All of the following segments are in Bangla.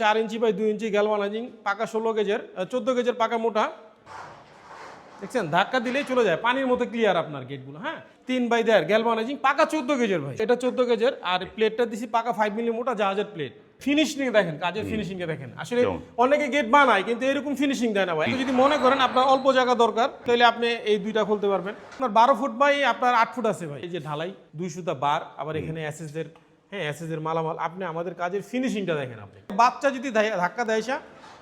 চার ইঞ্চি বাই দুই ইঞ্চি গ্যালভানাইজিং পাকা ষোলো গেজের চোদ্দ গেজের পাকা মোটা। দেখছেন? ধাক্কা দিলেই চলে যায়। পানির মতো ক্লিয়ার আপনার গেটগুলো হ্যাঁ? তিন বাই দেড় গ্যালভানাইজিং পাকা চোদ্দ গেজের ভাই। এটা চোদ্দ গেজের আর প্লেটটা দিছি পাকা ফাইভ মিলি মোটা জাহাজের প্লেট ফিনিশিং দেখেন কাজের ফিনিশিং দেখেন। আসলে অনেকে গেট বানায় কিন্তু এরকম ফিনিশিং দেয় না ভাই। যদি মনে করেন আপনার অল্প জায়গা দরকার তাহলে আপনি এই দুইটা খুলতে পারবেন। আপনার বারো ফুট বাই আপনার আট ফুট আছে ভাই। এই যে ঢালাই দুই সুতা বার আবার এখানে এসএসদের হ্যাঁ এসএসদের মালামাল। আপনি আমাদের কাজের ফিনিশিংটা দেখেন আপনি। বাচ্চা যদি ধাক্কা দেয় সা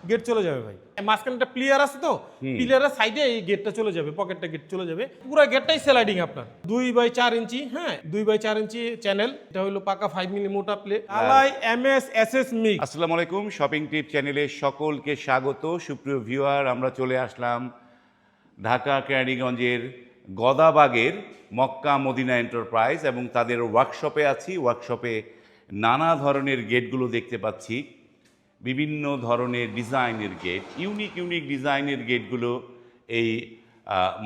গেট চলে যাবে ভাই। মাঝখানে একটা প্লেয়ার আছে তো প্লেয়ারের সাইডে এই গেটটা চলে যাবে পকেটটা গেট চলে যাবে। পুরো গেটটাই স্লাইডিং আপনার। দুই বাই চার ইঞ্চি হ্যাঁ দুই বাই চার ইঞ্চি চ্যানেল এটা হলো পাকা ফাইভ মিলি মোটা প্লে আলাই M S S S mix আসসালামু আলাইকুম শপিং টিপ চ্যানেলে সকলকে স্বাগত। সুপ্রিয় ভিউয়ার আমরা চলে আসলাম ঢাকা কেরানীগঞ্জের গদাবাগের মক্কা মদিনা এন্টারপ্রাইজ এবং তাদের ওয়ার্কশপে আছি। ওয়ার্কশপে নানা ধরনের গেটগুলো দেখতে পাচ্ছি। বিভিন্ন ধরনের ডিজাইনের গেট ইউনিক ইউনিক ডিজাইনের গেটগুলো এই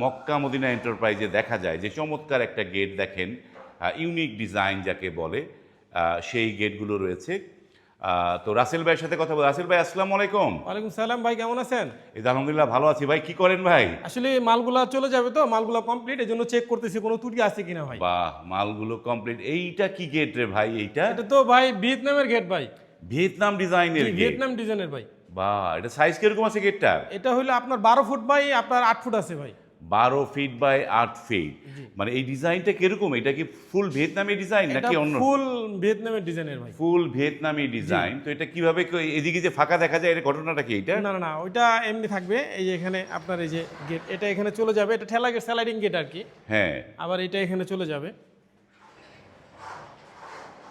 মক্কা মদিনা এন্টারপ্রাইজে দেখা যায়। যে চমৎকার একটা গেট দেখেন ইউনিক ডিজাইন যাকে বলে সেই গেটগুলো রয়েছে। তো রাসেল ভাইয়ের সাথে কথা বল রাসেল ভাই আসসালামু আলাইকুম। ওয়ালাইকুম সালাম ভাই কেমন আছেন? এই আলহামদুলিল্লাহ ভালো আছি। ভাই কি করেন ভাই? আসলে মালগুলা চলে যাবে তো মালগুলা কমপ্লিট এই জন্য চেক করতেছি কোনো ত্রুটি আছে কিনা ভাই? বাহ মালগুলো কমপ্লিট এইটা কি গেট রে ভাই এইটা? এটা তো ভাই ভিয়েতনামের গেট ভাই। ভিয়েতনাম ডিজাইনের গেট ভিয়েতনাম ডিজাইনের ভাই। বাহ এটা সাইজ কীরকম আছে গেটটার এটা হলো আপনার বারো ফুট বাই আপনার আট ফুট আছে ভাই। বারো ফিট বাই আট ফিট মানে এই ডিজাইনটা কীরকম? এটা কি ফুল ভিয়েতনামি ডিজাইন নাকি অন্য? ফুল ভিয়েতনামের ডিজাইনের ভাই। ফুল ভিয়েতনামি ডিজাইন। তো এটা কীভাবে এদিকে যে ফাঁকা দেখা যায় এটা ঘটনাটা কি এটা না না না ওইটা এমনি থাকবে। এই যে এখানে আপনার এই যে গেট এটা এখানে চলে যাবে। এটা ঠেলা গেট স্যালাইডিং গেট আর কি। হ্যাঁ। আবার এটা এখানে চলে যাবে।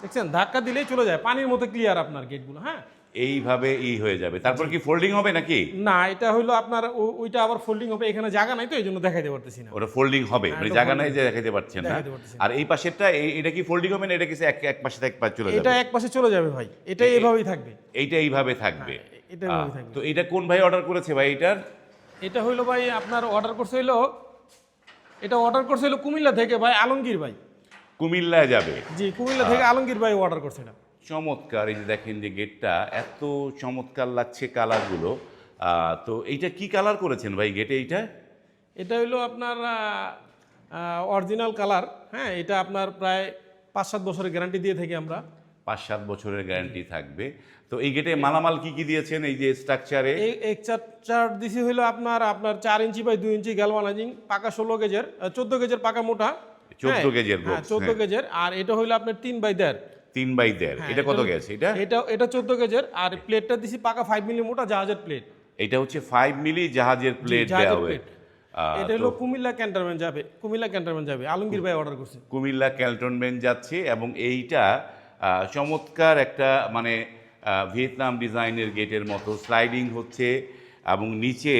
দেখছেন? ধাক্কা দিলেই চলে যায়। পানির মতো ক্লিয়ার আপনার গেটগুলো হ্যাঁ? এইভাবে ই হয়ে যাবে। তারপর কি ফোল্ডিং হবে নাকি? না এটা হইল আপনার ওইটা আবার ফোল্ডিং হবে এখানে জায়গা নাই তো এই জন্য দেখাইতে পারতেছি না। ওটা ফোল্ডিং হবে মানে জায়গা নাই যে দেখাতে পারছেন না। আর এই পাশেরটা এটা কি ফোল্ডিং হবে না এটা কি এক এক পাশে এক পাশে চলে যাবে? এটা এক পাশে চলে যাবে ভাই এটা এইভাবেই থাকবে। এইটা এইভাবে থাকবে। এটা এভাবেই থাকবে। তো এটা কোন ভাই অর্ডার করেছে ভাই এটার? এটা হইল ভাই আপনার অর্ডার করছে হইল এটা অর্ডার করছে হইল কুমিল্লা থেকে ভাই আলমগীর ভাই। কুমিল্লায় যাবে। জি কুমিল্লা থেকে আলমগীর ভাই অর্ডার করছে এটা। চমৎকার এই যে দেখেন যে গেটটা এত চমৎকার লাগছে কালারগুলো। তো এইটা কি কালার করেছেন ভাই গেটে এইটা? এটা হইল আপনার অরিজিনাল কালার। হ্যাঁ এটা আপনার প্রায় পাঁচ সাত বছরের গ্যারান্টি দিয়ে থাকি আমরা। পাঁচ সাত বছরের গ্যারান্টি থাকবে। তো এই গেটে মালামাল কি কি দিয়েছেন? এই যে স্ট্রাকচারে এই এক চার চার দিছি হইল আপনার আপনার চার ইঞ্চি বাই দুই ইঞ্চি গ্যালভানাইজিং পাকা ষোলো গেজের চোদ্দ গেজের পাকা মোটা। 14 গেজের চোদ্দ হ্যাঁ। গেজের আর এটা হইল আপনার তিন বাই দেড়। তিন বাই দেড়। হ্যাঁ, এটা কত গেছে? এটা এটা এটা চোদ্দ গেজের আর প্লেটটা দিছি পাকা ফাইভ মিলি মোটা জাহাজের প্লেট এটা হচ্ছে ফাইভ মিলি জাহাজের প্লেট দেওয়া হবে এটা হলো কুমিল্লা ক্যান্টনমেন্ট যাবে কুমিল্লা ক্যান্টনমেন্ট যাবে আলমগীর ভাই অর্ডার করছে। কুমিল্লা ক্যান্টনমেন্ট যাচ্ছে এবং এইটা চমৎকার একটা মানে ভিয়েতনাম ডিজাইনের গেটের মতো স্লাইডিং হচ্ছে এবং নিচে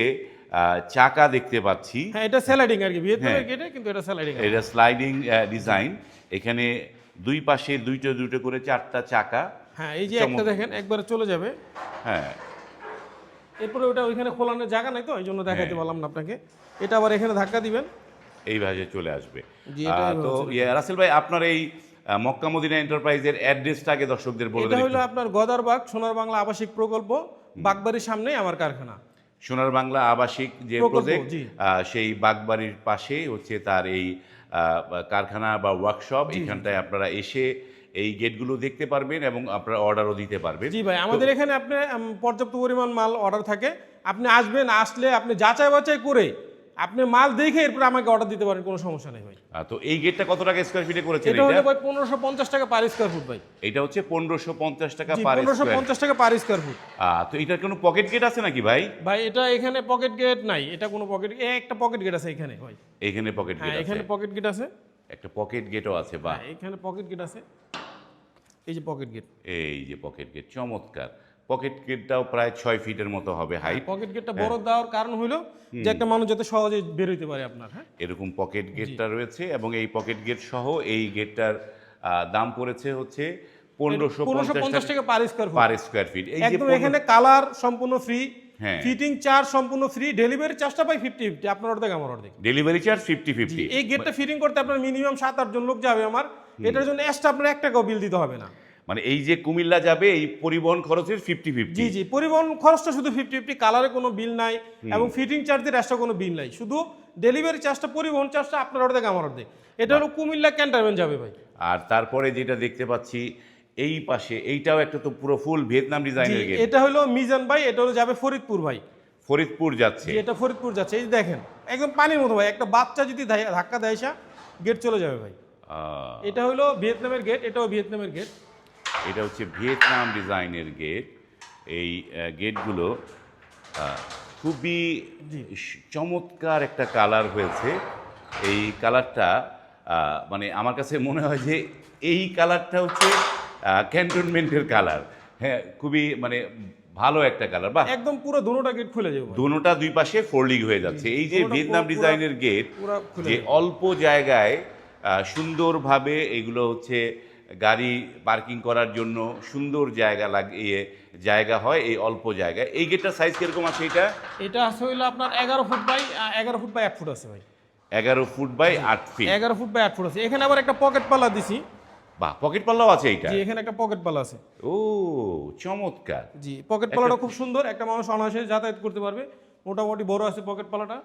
চাকা দেখতে পাচ্ছি। হ্যাঁ এটা স্যালাইডিং আর কি ভিয়েতনামের হ্যাঁ। গেটে কিন্তু এটা স্যালাইডিং এটা স্লাইডিং ডিজাইন এখানে দুই পাশে দুইটা দুটো করে চারটা চাকা হ্যাঁ এই যে একটা দেখেন একবারে চলে যাবে। হ্যাঁ। এরপরে ওটা ওইখানে খোলানোর জায়গা নাই তো এই জন্য দেখাতে হ্যাঁ। পারলাম না আপনাকে। এটা আবার এখানে ধাক্কা দিবেন। এইভাবে চলে আসবে। তো ইয়ে, রাসেল ভাই আপনার এই মক্কা মদিনা এন্টারপ্রাইজের অ্যাড্রেসটা আগে দর্শকদের বলে এটা হলো আপনার গদারবাগ সোনার বাংলা আবাসিক প্রকল্প বাগবাড়ির সামনেই আমার কারখানা। সোনার বাংলা আবাসিক যে প্রজেক্ট। সেই বাগবাড়ির পাশে হচ্ছে তার এই কারখানা বা ওয়ার্কশপ এখানটায় আপনারা এসে এই গেটগুলো দেখতে পারবেন এবং আপনারা অর্ডারও দিতে পারবেন। জি ভাই আমাদের এখানে আপনি পর্যাপ্ত পরিমাণ মাল অর্ডার থাকে। আপনি আসবেন আসলে আপনি যাচাই বাছাই করে আপনি মাল দেখে এরপর আমাকে অর্ডার দিতে পারেন কোনো সমস্যা নেই ভাই। তো এই গেটটা কত টাকা স্কোয়ার ফিটে করেছেন এটা হলো ভাই পনেরোশো পঞ্চাশ টাকা পার স্কোয়ার ফুট ভাই। এটা হচ্ছে পনেরোশো পঞ্চাশ টাকা জি পার স্কোয়ার পঞ্চাশ টাকা পার স্কোয়ার ফুট তো এটার কোনো পকেট গেট আছে নাকি ভাই? ভাই এটা এখানে পকেট গেট নাই এটা কোনো পকেট একটা পকেট গেট আছে এখানে ভাই। এখানে পকেট হ্যাঁ গেট আছে। এখানে পকেট গেট আছে। একটা পকেট গেটও আছে বা হ্যাঁ এখানে পকেট গেট আছে। এই যে পকেট গেট এই যে পকেট গেট চমৎকার। পকেট গেটটাও প্রায় ছয় ফিটের মতো হবে হাইট পকেট গেটটা বড় দেওয়ার কারণ হলো যে একটা মানুষ যাতে সহজে বের হইতে পারে আপনার হ্যাঁ? এরকম পকেট গেটটা রয়েছে এবং এই পকেট গেট সহ এই গেটটার দাম পড়েছে হচ্ছে পনেরোশো পঞ্চাশ টাকা per square per square feet একদম এখানে কালার সম্পূর্ণ ফ্রি হ্যাঁ। ফিটিং চার্জ সম্পূর্ণ ফ্রি ডেলিভারি চার্জটা পাই ফিফটি ফিফটি আপনার অর্ধেক আমার অর্ধেক ডেলিভারি চার্জ ফিফটি ফিফটি এই গেটটা ফিটিং করতে আপনার মিনিমাম সাত আটজন লোক যাবে আমার। এটার জন্য এক্সট্রা আপনার এক টাকাও বিল দিতে হবে না। মানে এই যে কুমিল্লা যাবে এই পরিবহন খরচের ফিফটি ফিফটি জি জি পরিবহন খরচটা শুধু ফিফটি ফিফটি কালারে কোনো বিল নাই এবং ফিটিং চার্জের এক্সট্রা কোনো বিল নাই। শুধু ডেলিভারি চার্জটা পরিবহন চার্জটা আপনার অর্ধেক আমার অর্ধেক এটা হলো কুমিল্লা ক্যান্টারমেন্ট যাবে ভাই। আর তারপরে যেটা দেখতে পাচ্ছি এই পাশে এইটাও একটা তো পুরো ফুল ভিয়েতনাম ডিজাইনের গেট এটা হলো মিজান ভাই এটা হলো যাবে ফরিদপুর ভাই। ফরিদপুর যাচ্ছে। এটা ফরিদপুর যাচ্ছে। এই দেখেন একদম পানির মতো ভাই একটা বাচ্চা যদি ধাক্কা দেয় গেট চলে যাবে ভাই। এটা হলো ভিয়েতনামের গেট এটাও ভিয়েতনামের গেট এটা হচ্ছে ভিয়েতনাম ডিজাইনের গেট এই গেটগুলো খুবই চমৎকার একটা কালার হয়েছে। এই কালারটা মানে আমার কাছে মনে হয় যে এই কালারটা হচ্ছে ক্যান্টনমেন্টের কালার হ্যাঁ খুবই মানে ভালো একটা কালার বা একদম পুরো দুটোটা গেট খুলে যাবে। দুটোটা দুই পাশে ফোল্ডিং হয়ে যাচ্ছে। এই যে ভিয়েতনাম ডিজাইনের গেট যে অল্প জায়গায় সুন্দরভাবে এগুলো হচ্ছে গাড়ি পার্কিং করার জন্য সুন্দর জায়গা লাগিয়ে জায়গা হয় এই অল্প জায়গায় এই গেটটার সাইজ কীরকম আছে এটা? এটা আছে হইল আপনার এগারো ফুট বাই এগারো ফুট বাই আট ফুট আছে ভাই। এগারো ফুট বাই আট ফিট এগারো ফুট বাই আট ফুট আছে। এখানে আবার একটা পকেট পাল্লা দিছি। বাহ পকেট পাল্লাও আছে এইটা? জি এখানে একটা পকেট পাল্লা আছে। ও চমৎকার। জি পকেট পাল্লাটা খুব সুন্দর। একটা মানুষ অনায়াসে যাতায়াত করতে পারবে। মোটামুটি বড় আছে পকেট পাল্লাটা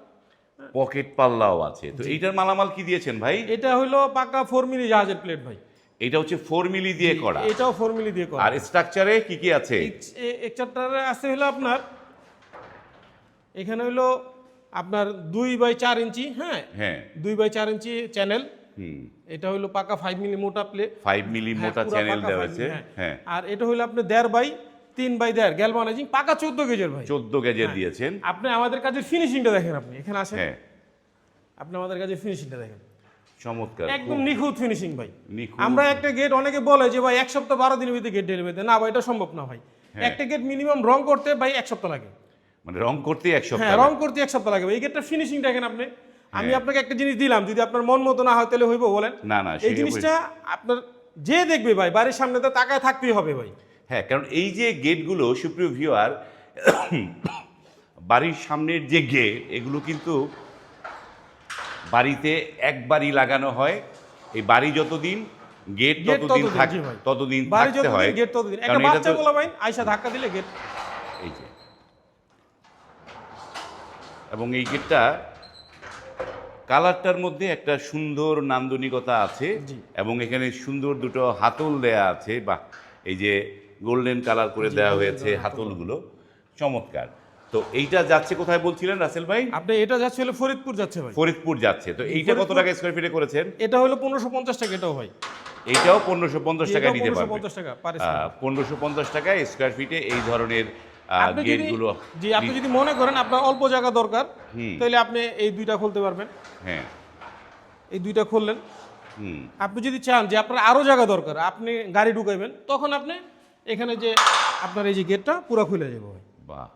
পকেট পাল্লাও আছে। তো এইটার মালামাল কি দিয়েছেন ভাই? এটা হইল পাকা ফোর মিলি জাহাজের প্লেট ভাই। এটা হচ্ছে ফোর মিলি দিয়ে করা। এটাও ফোর মিলি দিয়ে করা। আর স্ট্রাকচারে কি কি আছে? এক চারটারে আছে হলো আপনার এখানে হইল আপনার দুই বাই চার ইঞ্চি হ্যাঁ? হ্যাঁ। দুই বাই চার ইঞ্চি চ্যানেল হুম। এটা হইল পাকা ফাইভ মিলি মোটা প্লে ফাইভ মিলি হ্যাঁ, মোটা চ্যানেল দেওয়া আছে। মিলি, হ্যাঁ। আর এটা হইল আপনার দেড় বাই তিন বাই দেড়। গ্যালভানাইজিং পাকা চোদ্দ গেজের ভাই। চোদ্দ গেজের দিয়েছেন। আপনি আমাদের কাছে ফিনিশিংটা দেখেন আপনি। এখানে আসেন। হ্যাঁ। আপনি আমাদের কাছে ফিনিশিংটা দেখেন। চমৎকার একদম নিখুঁত ফিনিশিং ভাই। আমরা একটা গেট অনেকে বলে যে ভাই এক সপ্তাহ বারো দিনের ভিতরে গেট ডেলিভারি দেয়। না ভাই এটা সম্ভব না ভাই। হ্যাঁ। একটা গেট মিনিমাম রং করতে ভাই এক সপ্তাহ লাগে। মানে রং করতে এক হ্যাঁ সপ্তাহ রং করতে এক সপ্তাহ লাগে। এই গেটটা ফিনিশিং দেখেন আপনি। আমি হ্যাঁ। আপনাকে একটা জিনিস দিলাম যদি আপনার মন মতো না হয় তাহলে হইব বলেন। না, না, এই সেই জিনিসটা আপনার যে দেখবে ভাই বাড়ির সামনে তো তাকায় থাকতেই হবে ভাই। হ্যাঁ কারণ এই যে গেটগুলো সুপ্রিয় ভিউয়ার বাড়ির সামনের যে গেট এগুলো কিন্তু বাড়িতে একবারই লাগানো হয়। এই বাড়ি যতদিন গেট ততদিন থাক। ততদিন থাকতে হয়। গেট ততদিন। একটা বাচ্চা ভাই আইসা ধাক্কা দিলে গেট। এই যে। এবং এই গেটটা কালারটার মধ্যে একটা সুন্দর নান্দনিকতা আছে এবং এখানে সুন্দর দুটো হাতল দেয়া আছে। বা এই যে গোল্ডেন কালার করে দেওয়া হয়েছে হাতলগুলো। চমৎকার। তো এইটা যাচ্ছে কোথায় বলছিলেন রাসেল ভাই? আপনি এটা যাচ্ছে হলো ফরিদপুর যাচ্ছে ভাই। ফরিদপুর যাচ্ছে। তো এইটা কত টাকা স্কোয়ার ফিটে করেছেন? এটা হলো পনেরোশো পঞ্চাশ টাকা এটাও ভাই। এইটাও পনেরোশো পঞ্চাশ টাকায় নিতে পারবে। টাকা পনেরোশো পঞ্চাশ টাকায় স্কোয়ার ফিটে এই ধরনের গেটগুলো জি আপনি যদি মনে করেন আপনার অল্প জায়গা দরকার। তাহলে আপনি এই দুইটা খুলতে পারবেন। হ্যাঁ। এই দুইটা খুললেন। আপনি যদি চান যে আপনার আরও জায়গা দরকার আপনি গাড়ি ঢুকাইবেন তখন আপনি এখানে যে আপনার এই যে গেটটা পুরো খুলে যাবে বাহ।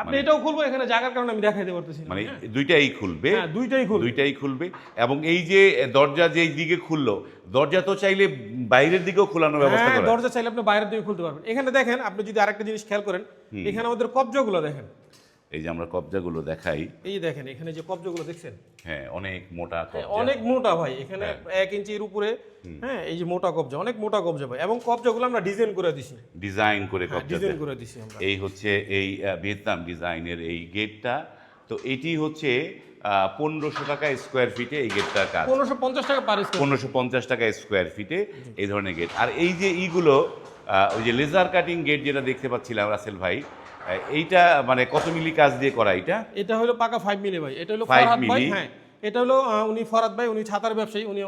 আপনি এটাও খুলবো এখানে জায়গার কারণে আমি দেখাইতে পারতেছি মানে? দুইটাই খুলবে। হ্যাঁ দুইটাই খুলবে। দুইটাই খুলবে। এবং এই যে দরজা যেই দিকে খুললো দরজা তো চাইলে বাইরের দিকেও খোলানোর ব্যবস্থা হ্যাঁ করা। দরজা চাইলে আপনি বাইরের দিকে খুলতে পারবেন। এখানে দেখেন আপনি যদি আরেকটা জিনিস খেয়াল করেন এখানে আমাদের কবজাগুলো দেখেন। এই যে আমরা কবজাগুলো দেখাই। এই দেখেন এখানে যে কবজাগুলো দেখছেন? হ্যাঁ অনেক মোটা হ্যাঁ, কবজা। অনেক মোটা ভাই এখানে এক ইঞ্চির উপরে হ্যাঁ এই যে মোটা কবজা অনেক মোটা কবজা ভাই। এবং কবজাগুলো আমরা ডিজাইন করে দিছি। ডিজাইন করে কবজা ডিজাইন হ্যাঁ, করে দিছি আমরা। এই হচ্ছে এই ভিয়েতনাম ডিজাইনের এই গেটটা। তো এটি হচ্ছে পনেরোশো টাকা স্কোয়ার ফিটে এই গেটটার কাজ। পনেরোশো পঞ্চাশ টাকা পার পনেরোশো পঞ্চাশ টাকা স্কোয়ার ফিটে এই ধরনের গেট। আর এই যে ইগুলো ওই যে লেজার কাটিং গেট যেটা দেখতে পাচ্ছিলাম রাসেল ভাই এইটা মানে কত মিলি কাজ দিয়ে করা এটা এটা হলো পাকা ফাইভ মিলি ভাই। এটা হলো ফরহাদ ভাই মিলি? হ্যাঁ। এটা হলো উনি ফরাদ ভাই উনি ছাতার ব্যবসায়ী উনি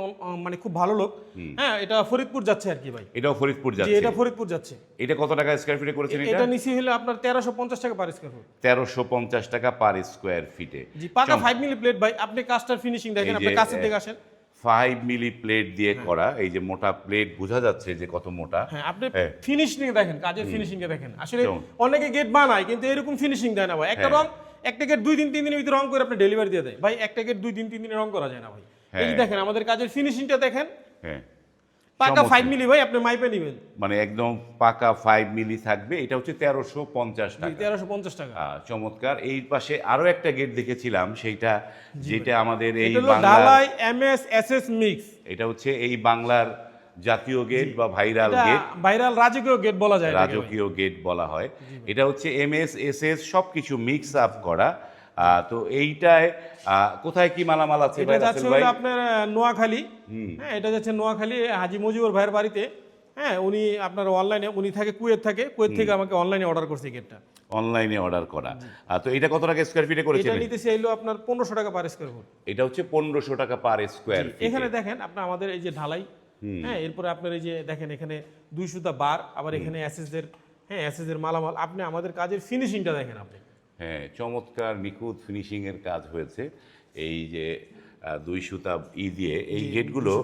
মানে খুব ভালো লোক। হ্যাঁ এটা ফরিদপুর যাচ্ছে আর কি ভাই। এটাও ফরিদপুর যাচ্ছে। এটা ফরিদপুর যাচ্ছে। এটা কত টাকা স্কোয়ার ফিটে করেছেন এটা? এটা নিচে হলো আপনার তেরোশো পঞ্চাশ টাকা পার স্কোয়ার ফুট তেরোশো পঞ্চাশ টাকা পার স্কোয়ার ফিটে জি পাকা ফাইভ মিলি প্লেট ভাই আপনি কাজটার ফিনিশিং দেখেন আপনি এ, দিকে আসেন। ফাইভ মিলি প্লেট দিয়ে করা এই যে মোটা প্লেট বোঝা যাচ্ছে যে কত মোটা। হ্যাঁ আপনি হ্যাঁ। ফিনিশিং দেখেন কাজের ফিনিশিং দেখেন। আসলে অনেকে গেট বানায় কিন্তু এরকম ফিনিশিং দেয় না ভাই। একটা হ্যাঁ। রং একটা গেট দুই দিন তিন দিনের ভিতরে রং করে আপনি ডেলিভারি দিয়ে দেয়। ভাই একটা গেট দুই দিন তিন দিনে রং করা যায় না ভাই। এই হ্যাঁ। দেখেন আমাদের কাজের ফিনিশিংটা দেখেন। হ্যাঁ। পাকা ফাইভ মিলি ভাই আপনি মাইপে নেবেন। মানে একদম পাকা ফাইভ মিলি থাকবে। এটা হচ্ছে তেরোশো পঞ্চাশ টাকা। তেরোশো পঞ্চাশ টাকা। চমৎকার। এই পাশে আরও একটা গেট দেখেছিলাম সেইটা যেটা আমাদের এই ডালাই M S S S mix এটা হচ্ছে এই বাংলার জাতীয় গেট বা ভাইরাল গেট ভাইরাল রাজকীয় গেট বলা যায় রাজকীয় গেট বলা হয়। এটা হচ্ছে এম এস এস এস সব কিছু মিক্স আপ করা। তো এইটায় কোথায় কি মালামাল আছে এটা যাচ্ছে আপনার নোয়াখালী। হ্যাঁ এটা যাচ্ছে নোয়াখালী হাজি মজিবর ভাইয়ের বাড়িতে। হ্যাঁ উনি আপনার অনলাইনে উনি থাকে কুয়েত থাকে কুয়েত থেকে আমাকে অনলাইনে অর্ডার করছে গেটটা। অনলাইনে অর্ডার করা। তো এটা কত টাকা স্কোয়ার ফিটে করেছে এটা নিতে চাইলো আপনার পনেরোশো টাকা পার স্কোয়ার ফুট এটা হচ্ছে পনেরোশো টাকা পার স্কোয়ার এখানে দেখেন আপনার আমাদের এই যে ঢালাই হ্যাঁ এরপরে আপনার এই যে দেখেন এখানে দুই সুতা বার আবার এখানে অ্যাসেসদের হ্যাঁ অ্যাসেসদের মালামাল। আপনি আমাদের কাজের ফিনিশিংটা দেখেন আপনি। হ্যাঁ চমৎকার নিখুঁত ফিনিশিং এর কাজ হয়েছে। এই যে দুই সুতা ই দিয়ে এই গেটগুলো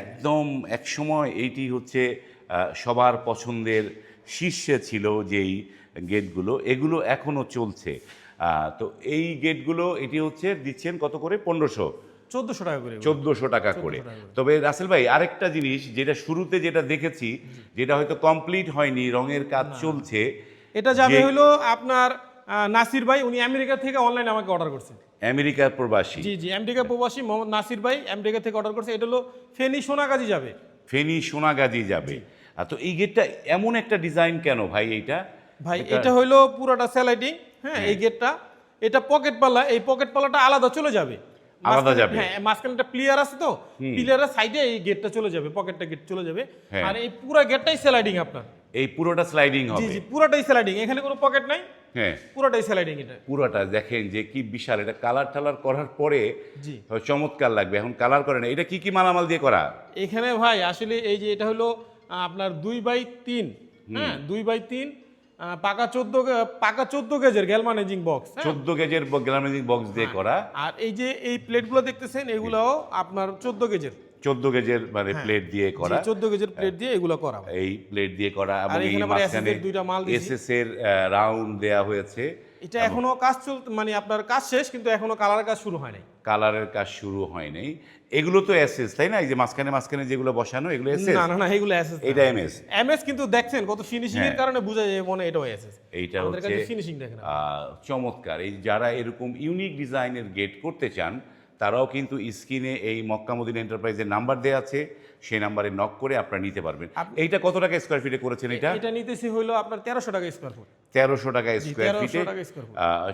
একদম একসময় এইটি হচ্ছে সবার পছন্দের শীর্ষে ছিল যেই গেটগুলো এগুলো এখনও চলছে। তো এই গেটগুলো এটি হচ্ছে দিচ্ছেন কত করে? পনেরোশো। চোদ্দশো টাকা করে চোদ্দোশো টাকা করে। তবে রাসেল ভাই আরেকটা জিনিস যেটা শুরুতে যেটা দেখেছি যেটা হয়তো কমপ্লিট হয়নি রঙের কাজ চলছে এটা যাবে হলো আপনার নাসির ভাই উনি আমেরিকা থেকে অনলাইনে আমাকে অর্ডার করছে। আমেরিকার প্রবাসী? জি জি আমেরিকা প্রবাসী মোহাম্মদ নাসির ভাই আমেরিকা থেকে অর্ডার করছে। এটা হলো ফেনী সোনাগাজী যাবে। ফেনী সোনাগাজী যাবে। আর তো এই গেটটা এমন একটা ডিজাইন কেন ভাই এইটা? ভাই এটা হইল পুরোটা স্যালাইডিং হ্যাঁ এই গেটটা এটা পকেট পাল্লা এই পকেট পাল্লাটা আলাদা চলে যাবে। আলাদা যাবে। হ্যাঁ মাঝখানে একটা প্লেয়ার আছে তো প্লেয়ারের সাইডে এই গেটটা চলে যাবে পকেটটা গেট চলে যাবে। হ্যাঁ। আর এই পুরো গেটটাই স্যালাইডিং আপনার। এই পুরোটা স্লাইডিং হবে। জি জি পুরোটাই স্যালাইডিং এখানে কোনো পকেট নাই। হ্যাঁ। পুরোটাই স্যালাইডিং এটা পুরোটা দেখেন যে কি বিশাল এটা কালার টালার করার পরে জি। চমৎকার লাগবে। এখন কালার করে না। এটা কি কি মালামাল দিয়ে করা? এখানে ভাই আসলে এই যে এটা হলো আপনার দুই বাই তিন হ্যাঁ দুই বাই তিন পাকা চোদ্দ পাকা চোদ্দ গেজের গ্যালমানেজিং বক্স হ্যাঁ। চোদ্দ গেজের গ্রামেজিং বক্স দিয়ে করা। আর এই যে এই প্লেটগুলো দেখতেছেন এগুলাও আপনার চোদ্দ গেজের। চোদ্দ গেজের মানে প্লেট দিয়ে করা। চোদ্দ গেজের প্লেট দিয়ে এগুলো করা। এই প্লেট দিয়ে করা এবং এই মাঝখানে এসএস এর রাউন্ড দেয়া হয়েছে এটা এখনও কাজ চল মানে আপনার কাজ শেষ কিন্তু এখনও কালার কাজ শুরু হয় নাই। কালারের কাজ শুরু হয় নাই। এগুলো তো এসএস তাই না? এই যে মাঝখানে মাঝখানে যেগুলো বসানো এগুলো এসএস না না না এগুলো এসএস এটা এমএস এমএস কিন্তু দেখছেন কত ফিনিশিং এর কারণে বোঝা যায় মনে হয় এটাও এসএস এইটা হচ্ছে ফিনিশিং দেখেন। চমৎকার। এই যারা এরকম ইউনিক ডিজাইনের গেট করতে চান তারাও কিন্তু স্ক্রিনে এই মক্কামুদ্দিন এন্টারপ্রাইজের নাম্বার দেওয়া আছে সেই নাম্বারে নক করে আপনারা নিতে পারবেন। এইটা কত টাকা স্কোয়ার ফিটে করেছেন এটা? এটা নিতেছি হলো আপনার তেরোশো টাকা স্কোয়ার ফুট তেরোশো টাকা স্কোয়ার 1300 ফিটে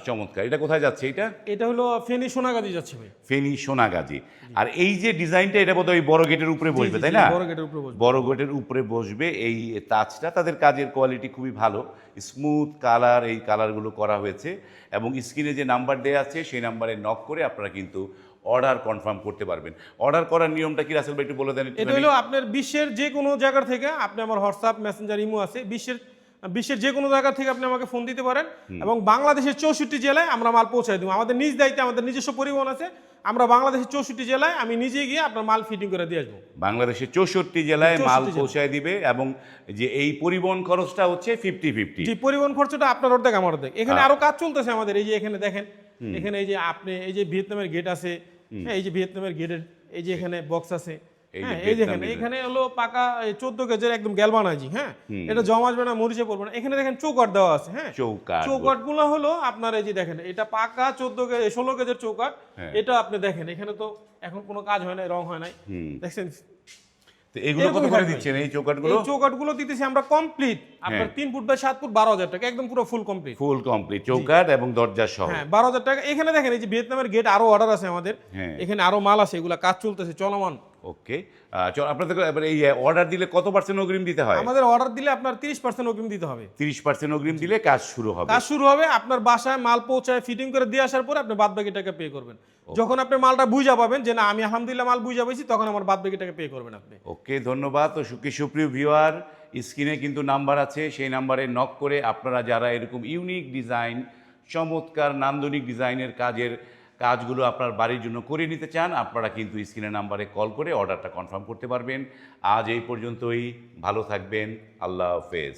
চমৎকার। এটা কোথায় যাচ্ছে এটা? এটা হলো ফেনী সোনাগাজী যাচ্ছে ভাই। ফেনী সোনাগাজী। আর এই যে ডিজাইনটা এটা বোধহয় বড় গেটের উপরে বসবে তাই না? বড় গেটের উপরে বসবে। বড় গেটের উপরে বসবে। এই তাজটা তাদের কাজের কোয়ালিটি খুবই ভালো। স্মুথ কালার এই কালারগুলো করা হয়েছে। এবং স্ক্রিনে যে নাম্বার দেওয়া আছে সেই নাম্বারে নক করে আপনারা কিন্তু অর্ডার কনফার্ম করতে পারবেন। অর্ডার করার নিয়মটা কি রাসেল ভাই একটু বলে দেন এটা হলো আপনার বিশ্বের যে কোনো জায়গা থেকে আপনি আমার হোয়াটসঅ্যাপ মেসেঞ্জার ইমো আছে। বিশ্বের বিশ্বের যে কোনো জায়গা থেকে আপনি আমাকে ফোন দিতে পারেন এবং বাংলাদেশের চৌষট্টি জেলায় আমরা মাল পৌঁছায় দেবো। আমাদের নিজ দায়িত্বে আমাদের নিজস্ব পরিবহন আছে। আমরা বাংলাদেশের চৌষট্টি জেলায় আমি নিজে গিয়ে আপনার মাল ফিটিং করে দিয়ে আসব। বাংলাদেশের চৌষট্টি জেলায় মাল 64 পৌঁছায় দিবে এবং যে এই পরিবহন খরচটা হচ্ছে ফিফটি ফিফটি পরিবহন খরচটা আপনার অর্ধেক আমার অর্ধেক। এখানে আরও কাজ চলতেছে আমাদের। এই যে এখানে দেখেন এখানে এই যে আপনি এই যে ভিয়েতনামের গেট আছে এই যে ভিয়েতনামের গেটের এই যে এখানে বক্স আছে এই হ্যাঁ এই দেখেন এখানে হলো পাকা চোদ্দ কেজের একদম হ্যাঁ? এটা জমা আসবে না মরিচে পড়বে না। এখানে দেখেন চৌকাট দেওয়া আছে হ্যাঁ? চৌকাঠ। চৌকাটগুলো হলো আপনার এই যে দেখেন এটা পাকা চোদ্দ কেজ ষোলো কেজের চৌকাট হ্যাঁ। এটা আপনি দেখেন এখানে তো এখন কোনো কাজ হয় নাই রং হয় নাই। দেখছেন? তো এগুলো কত করে। দিচ্ছেন? এই চৌকাটগুলো? এই চৌকাটগুলো দিতেছি আমরা কমপ্লিট আপনার তিন ফুট বাই সাত ফুট বারো হাজার টাকা একদম পুরো ফুল কমপ্লিট ফুল কমপ্লিট চৌকাঠ এবং দরজা সহ। হ্যাঁ বারো হাজার টাকা। এখানে দেখেন এই যে ভিয়েতনামের গেট আরও অর্ডার আছে আমাদের। হ্যাঁ। এখানে আরও মাল আছে এগুলা কাজ চলতেছে চলমান। ওকে চল আপনাদের এবার এই অর্ডার দিলে কত পার্সেন্ট অগ্রিম দিতে হয়? আমাদের অর্ডার দিলে আপনার তিরিশ পার্সেন্ট অগ্রিম দিতে হবে। তিরিশ পার্সেন্ট অগ্রিম দিলে কাজ শুরু হবে। কাজ শুরু হবে আপনার বাসায় মাল পৌঁছায় ফিটিং করে দিয়ে আসার পরে আপনি বাদ বাকি টাকা পে করবেন যখন আপনি মালটা বুঝা পাবেন যে না আমি আলহামদুলিল্লাহ মাল বুঝা পাইছি তখন আমার বাদ বাকি টাকা পে করবেন আপনি। ওকে ধন্যবাদ। তো সুখী সুপ্রিয় ভিউয়ার স্ক্রিনে কিন্তু নাম্বার আছে সেই নাম্বারে নক করে আপনারা যারা এরকম ইউনিক ডিজাইন চমৎকার নান্দনিক ডিজাইনের কাজের কাজগুলো আপনার বাড়ির জন্য করে নিতে চান, আপনারা কিন্তু স্ক্রিনের নাম্বারে কল করে অর্ডারটা কনফার্ম করতে পারবেন। আজ এই পর্যন্তই, ভালো থাকবেন, আল্লাহ হাফেজ।